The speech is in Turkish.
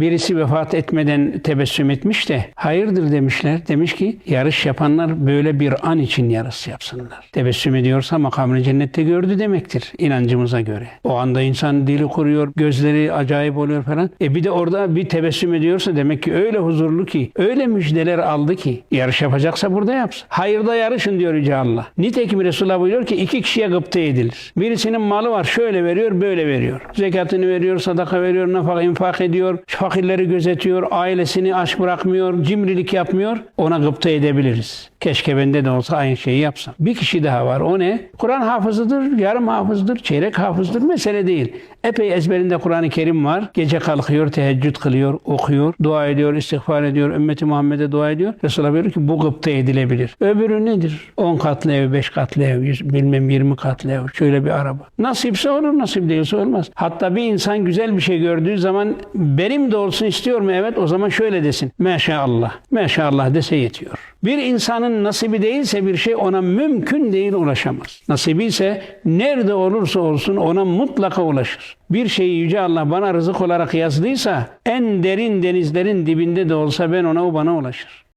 Birisi vefat etmeden tebessüm etmiş de hayırdır demişler. Demiş ki yarış yapanlar böyle bir an için yarış yapsınlar. Tebessüm ediyorsa makamını cennette gördü demektir inancımıza göre. O anda insan dili kuruyor, gözleri acayip oluyor falan. E bir de orada bir tebessüm ediyorsa demek ki öyle huzurlu ki, öyle müjdeler aldı ki yarış yapacaksa burada yapsın. Hayırda yarışın diyor Yüce Allah. Nitekim Resulullah buyuruyor ki iki kişiye gıpta edilir. Birisinin malı var şöyle veriyor böyle veriyor. Zekatını veriyor, sadaka veriyor, nafaka infak ediyor, fakirleri gözetiyor, ailesini aç bırakmıyor, cimrilik yapmıyor. Ona gıpta edebiliriz. Keşke bende de olsa aynı şeyi yapsam. Bir kişi daha var. O ne? Kur'an hafızıdır, yarım hafızdır, çeyrek hafızdır. Mesele değil. Epey ezberinde Kur'an-ı Kerim var. Gece kalkıyor, teheccüd kılıyor, okuyor, dua ediyor, istiğfar ediyor, ümmeti Muhammed'e dua ediyor. Resulullah buyuruyor ki bu gıpta edilebilir. Öbürü nedir? 10 katlı ev, 5 katlı ev, yüz- bilmem 20 katlı ev, şöyle bir araba. Nasipse olur, nasip değilse olmaz. Hatta bir insan güzel bir şey gördüğü zaman benim de olsun istiyor mu? Evet o zaman şöyle desin. Maşallah. Maşallah dese yetiyor. Bir insanın nasibi değilse bir şey ona mümkün değil ulaşamaz. Nasibi ise nerede olursa olsun ona mutlaka ulaşır. Bir şeyi Yüce Allah bana rızık olarak yazdıysa en derin denizlerin dibinde de olsa ben ona o bana ulaşır.